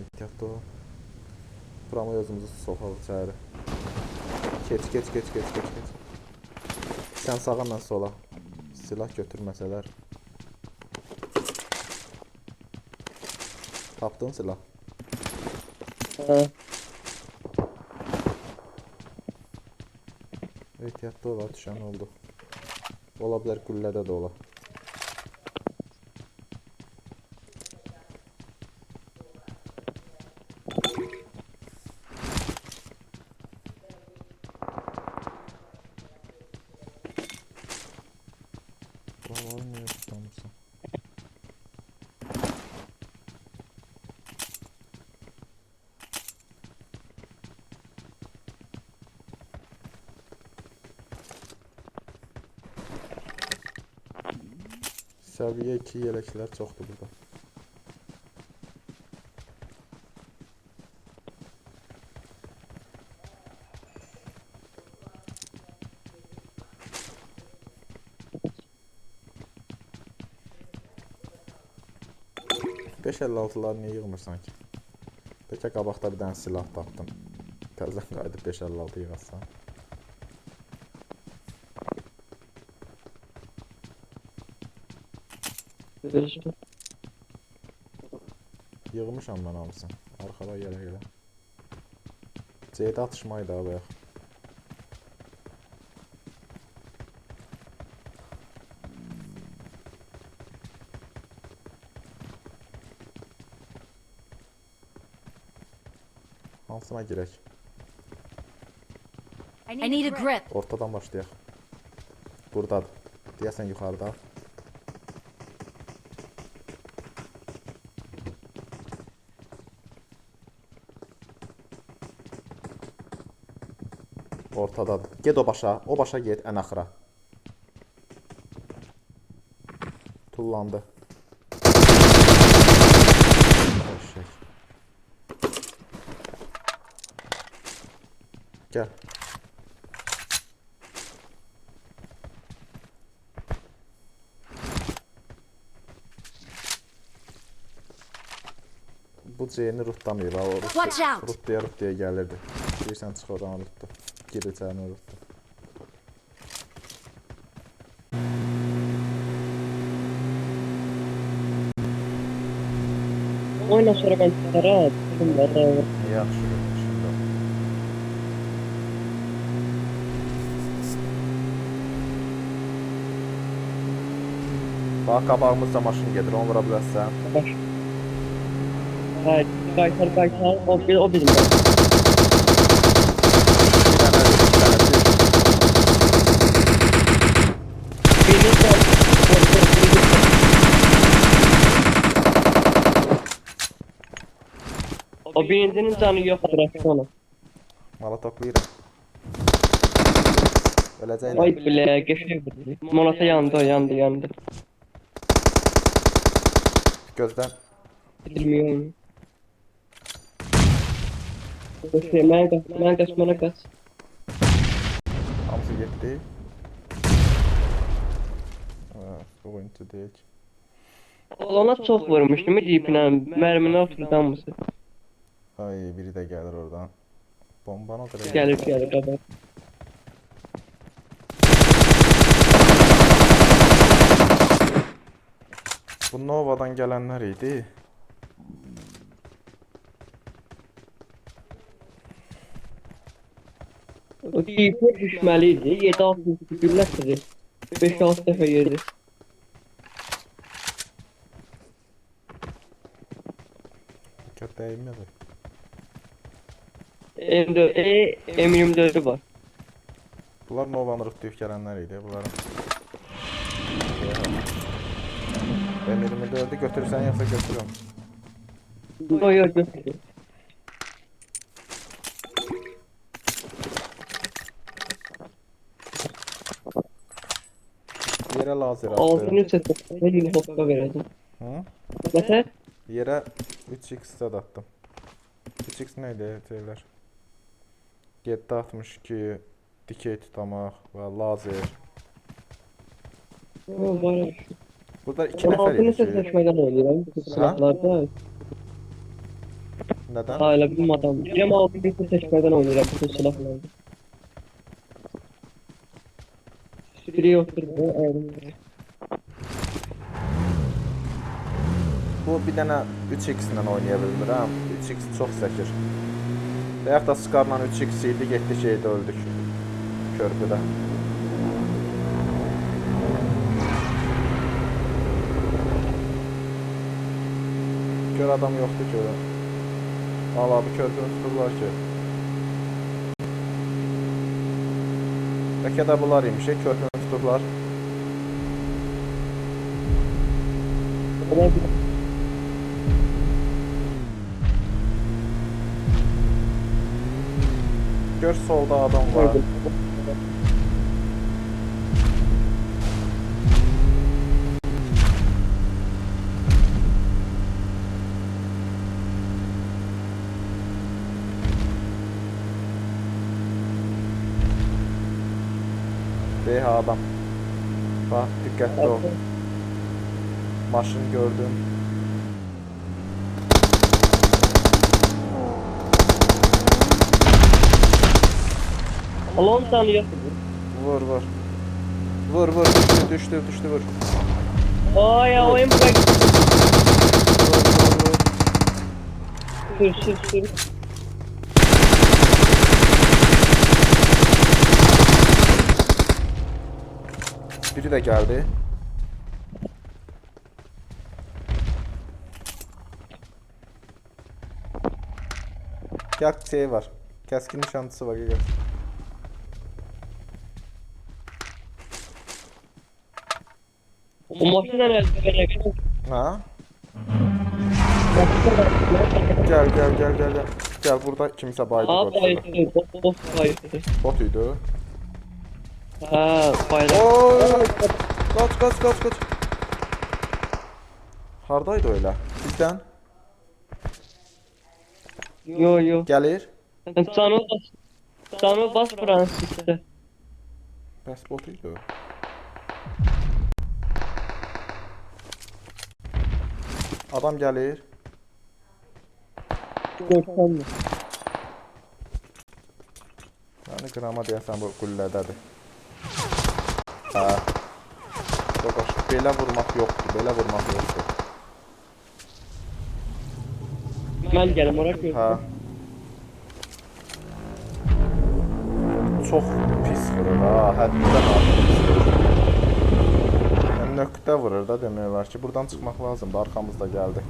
Ehtiyatlı ol. Buramı özümüzü soxaq içəri. Keç, keç, keç, keç, keç, keç. Sən sağa, mən sola. Silah götürməsələr. Tapdın silah. Ha. Ehtiyatlı ola, düşən oldu. Ola bilər güllədə də ola. Səviyyə 2 yeləklər çoxdur burada. Beş 56'lar niyə yığmırsan ki? Bəlkə qabaqda bir dənə silah tapdın. Təzədən qayıdıb 556 yığasan. Görüşürüz. Yığmışam mən hamısını. Arxada gələ gələ. C'də atışmaydı abi. bayaq. Hansına girək? I need a grip. Ortadan başlayaq. Burdadır. Deyəsən yuxarıda. Ortadadır. Get o başa. O başa get ən axıra. Tullandı. Eşek. Gel. Bu C'ni rutlamayıb. O rut, Watch out! rutluya rutluya gəlirdi. Deyirsən çıx oradan Gir içərinə rutlu. Oyna sonra ben çıkara atırım ben de. Yaxşı, şimdi. Bax qabağımızda maşın gedir, onu vura bilərsən. Baş. Hayır, kaytar kaytar. O, o bizim. Bir dənə, bir dənə, bir. Birini de O birincinin canı yok bıraktı onu. Mala toplayıram. Öləcəklər. Ay bile geçti. Monata yandı yandı yandı. Gözdən. Bilmiyorum. Şey, ben kaç, ben kaç, bana kaç. Hamısı getdi. Ha, oyuncu deyək. Ona çok vurmuştum. Jeep'ine mermini oturdu mısı? Ay, biri də gəlir oradan. Bombanı o qədər. Gelir gelir kadar. Bu Nova'dan gələnlər idi. O Jeep'e düşmeliydi. 7-6 güller kızı. 5-6 defa yedi. Diqqət dəymədi. M4, E, M24'ü var. Bunlar Nova'nı rutlayıb gələnlər idi. Bunların Ben 24'ü götürürsən yoxsa götürürəm. Yo yo götürdü. Yerə lazer Altını attım. çatır. Ve yine hoppa vereceğim. Hı? Mesela Yerə 3x də atdım. 3x nə idi şeylər? 762 dikey tutamaq və lazer. o var. Burada 2 nəfər Altını idi. çatışmadan oluyor. Bu silahlarda. Neden? Hala bir adam. Cem altı bir seçmeden oynuyor bütün silahları. Biri yoktur bu ayrım. Bu bir dənə 3x ilə oynaya bilmirəm. 3x çox səkir. Və yaxud da Scarla 3x idi, getdi şeydə öldük. Körpüdə. Gör adam yoxdur ki. Valla bu körpünü tuturlar ki. Bəlkə də bunlar imiş, körpünü tuturlar. Ama Gör solda adam var. BH adam. Bak dikkatli ol. Maşın gördüm. Allah'ım tanıyor. Vur vur. Vur vur düştü düştü düştü vur. Ya oyun bırak. Vur vur vur. Sür sür sür. Biri de geldi. Gel şey var. Keskin nişanlısı var gel. O maçta nerede? Ben Ha? Gel gel gel gel gel. Gel burada kimse baydı Aa bot. bayısı. Bot bot bayısı. Botuydu. Ha bayrak. Oy! Kaç kaç kaç kaç. Hardaydı öyle? Bizden. Yo yo. Gelir. Sana bas. Sana bas Fransız'da. Bəs botuydu. Adam gəlir. Görkem Yəni qrama deyəsən bu qullədədir. Hə. Yox, belə vurmaq yoxdur, belə vurmaq yoxdur. Ben gelim oraya Hə. görkem. Çox pis vurur ha, həddindən artıq nöqtə vurur da demək olar ki, buradan çıxmaq lazımdır, arxamızda gəldi.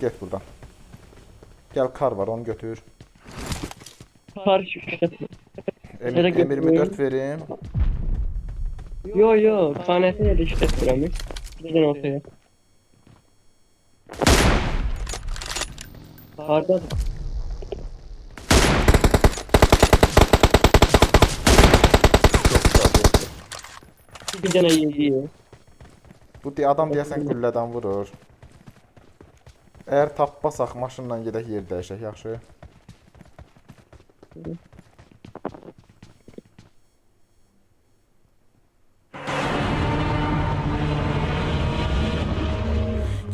Get buradan. Gəl kar var, onu götür. İşte. M- Nereye M24 verim. Yo yo. Tanesi yedi işte sıramı. Gidin ortaya. Pardon. Bir tane yedi. Bu de adam deyəsən güllədən vurur. Əgər tapmasaq maşınla gedək yer dəyişək, yaxşı?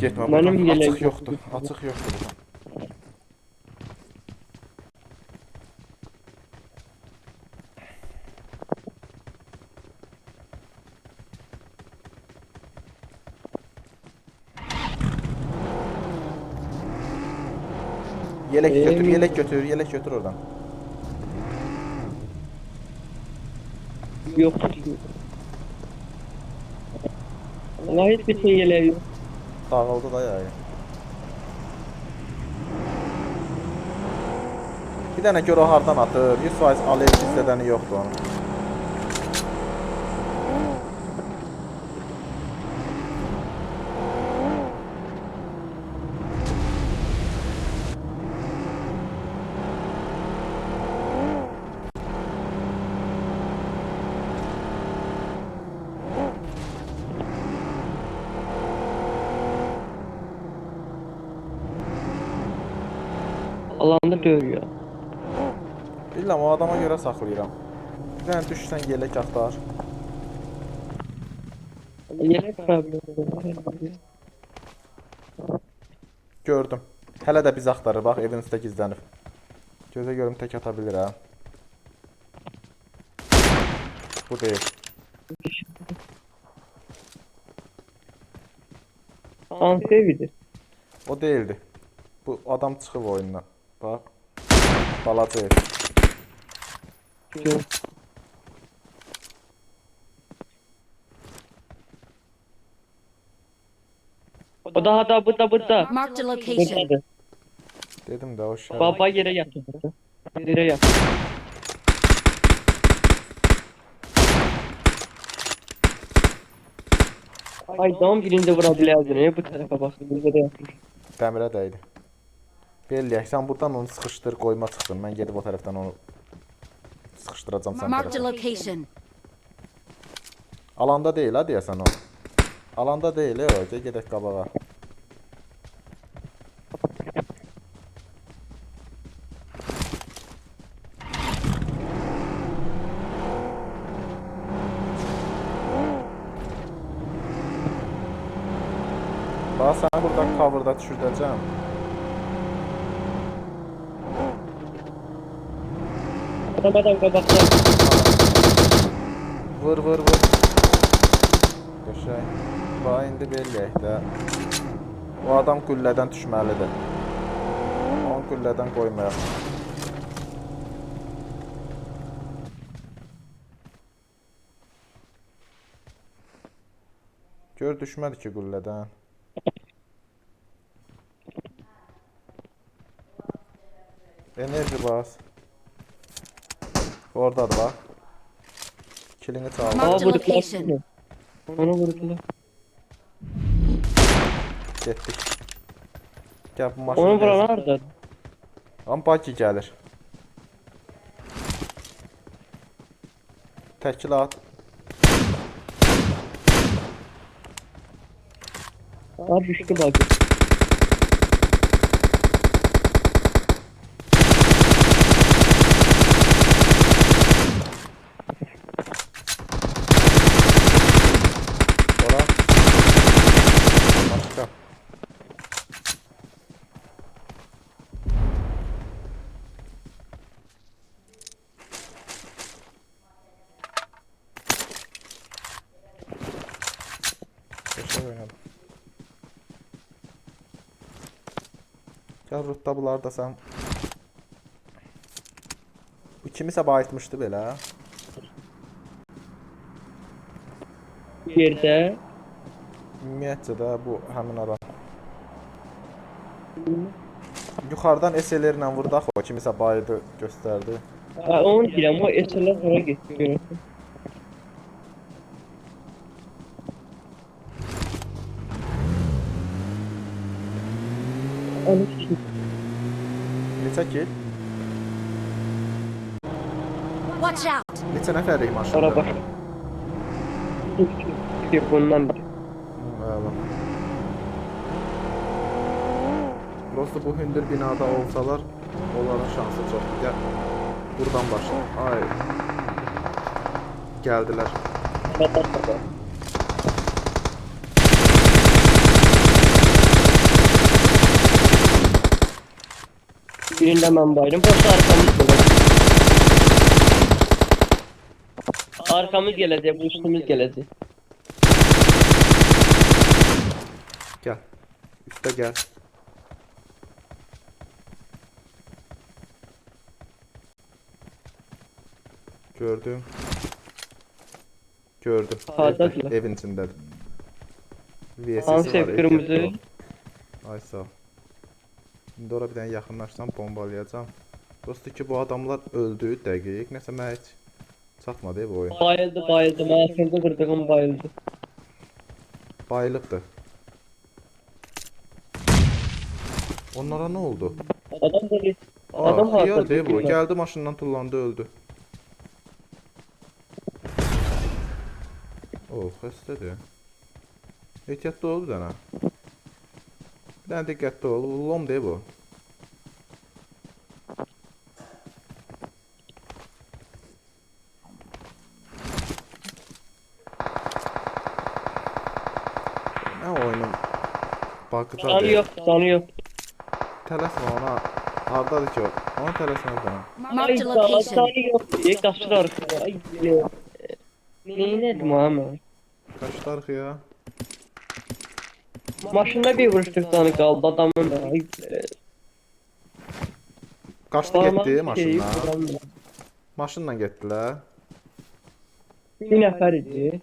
Getmə Mənim buradan. yelək Açıq yoxdur. Açıq yoxdur buradan. Yelek götür, Benim- yelek götür, yelek götür oradan. Yok. Vallahi hiçbir şey yeleği yok. Dağıldı da. Bir dənə gör o hardan atır. 100% alev hissədəni yoxdur onun. Alanda dövüyor. Bilmirəm, o adama görə saxlayıram. Bir dənə düşsən yelek axtar. Yelek problemi var. Gördüm. Hələ də biz axtarır. Bax evin üstə gizlənib. Gözə görüm tək ata bilir ha. Bu deyil. Hansı evidir? O değildi. Bu adam çıxıb oyundan. Balaca ev. Gör. O daha da bu da bu da. Marked a location. Buradadır. Dedim də o şey. Baba yere yatır. Yere yat. Ay dam birinde vurabilərdin. Bu tərəfə bax. Burada da yatır. Dəmirə dəydi. Belliyək, sən buradan onu sıxışdır, qoyma çıxsın. Mən gedib o tərəfdən onu sıxışdıracam sən tərəfə. Alanda deyil ha deyəsən o. Alanda deyil o. Gəl gedək qabağa. Bax səni burada coverda düşürdəcəm. Adam qabaqda. Vur vur vur. Qəşəng. Bax indi belliyək də. O adam güllədən düşməlidir. Onu güllədən qoymayaq. Gör düşmədi ki güllədən. Enerji bas. Oradadır bax. Kilini çaldı. Marked a Aa, location. Onu vurdular. Getdik. Gəl bu maşını. Onu hardadır? Amma Baki gəlir. Təkil at. Aa düştü bak. Ora. Başqa. Qəşəng oynadım. Gəl rutda bunları da sən. Bu kimisə bayıtmışdı belə. Yerdə. Ümumiyyətcə də bu həmin adam. Yuxarıdan SLR-lə vurdu axı o kimisə bayıdı göstərdi. Onu deyirəm, o eserlər hara getdi görürsən. Kill? Watch out. Neçə nəfərlik maşında? Ara baş. Bir bundan biri. Əla. Prosta bu hündür binada olsalar, onların şansı çoxdur. Gəl. Buradan başla. Ay. Gəldilər. Birində mən bayram, başqa arkamız gələcək. Arkamız bu üstümüz gələcək. Gəl. Üstə gəl. Gördüm. Gördüm. Evdə, evin içindədir. VSS Hansı var, ol. Ay sağ ol. İndi ora bir dənə yaxınlaşsam bombalayacağam. Dostu ki bu adamlar öldü dəqiq. Nəsə mənə heç çatmadı ev oyun. Bayıldı, bayıldı. Mən axırda qırdığım bayıldı. Bayılıbdı. Onlara nə oldu? Adam da. Aa, Adam harda bu. Gəldi maşından tullandı, öldü. Oh, xəstədir. Ehtiyatlı ol bir dənə. Bir dənə diqqətli ol. Lom deyil bu. Nə oyunun Canı deyil. yok, canı yok. tələsmə ona. Hardadır ki o? Ona tələsmə bana. Marked a Ay location. sağ yok diye kaçır arkaya. Ay e, Neyinədir Muhammed? Qaçdı arxaya. Maşında bir vuruş tane kaldı adamın da. Qaçdı getdi şeyi maşınla. getdilər. Bir nəfər idi.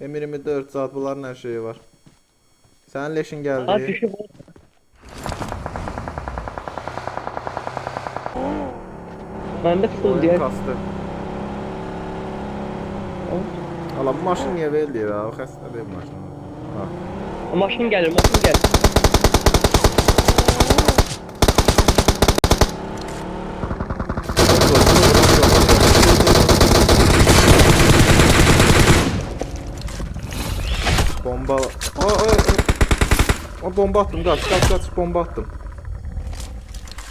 M24 saat bunların hər şeyi var. Sənin leşin Ha gəldi. düşüb. Məndə full diye. kastı. Ala bu maşın niyə verildi ya? O xəstə deyil bu maşın. Ha. Maşın gelir, maşın gelir. Bomba. Aa, aa, aa. O bomba attım. Kaç, kaç, kaç. Bomba attım.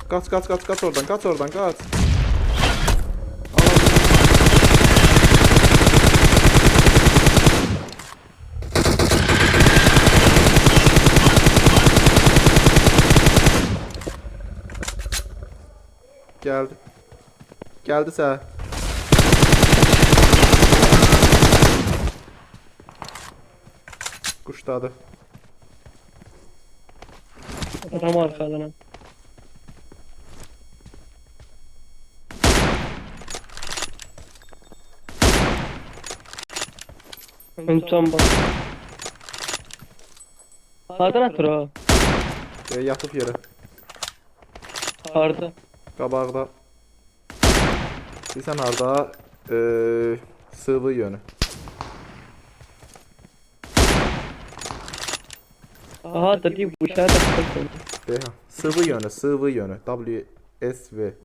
Kaç, kaç, kaç, kaç oradan. Kaç oradan, kaç. Geldi. Geldi sağ. Kuşladı. Adam arkadan. Öncan bak. Hardan atır o? E, yatıp yere. Harda. Qabaqda. Bilsən harda? E, sıvı yönü. Aha değil bu Deha. Sıvı yönü, sıvı yönü. W S V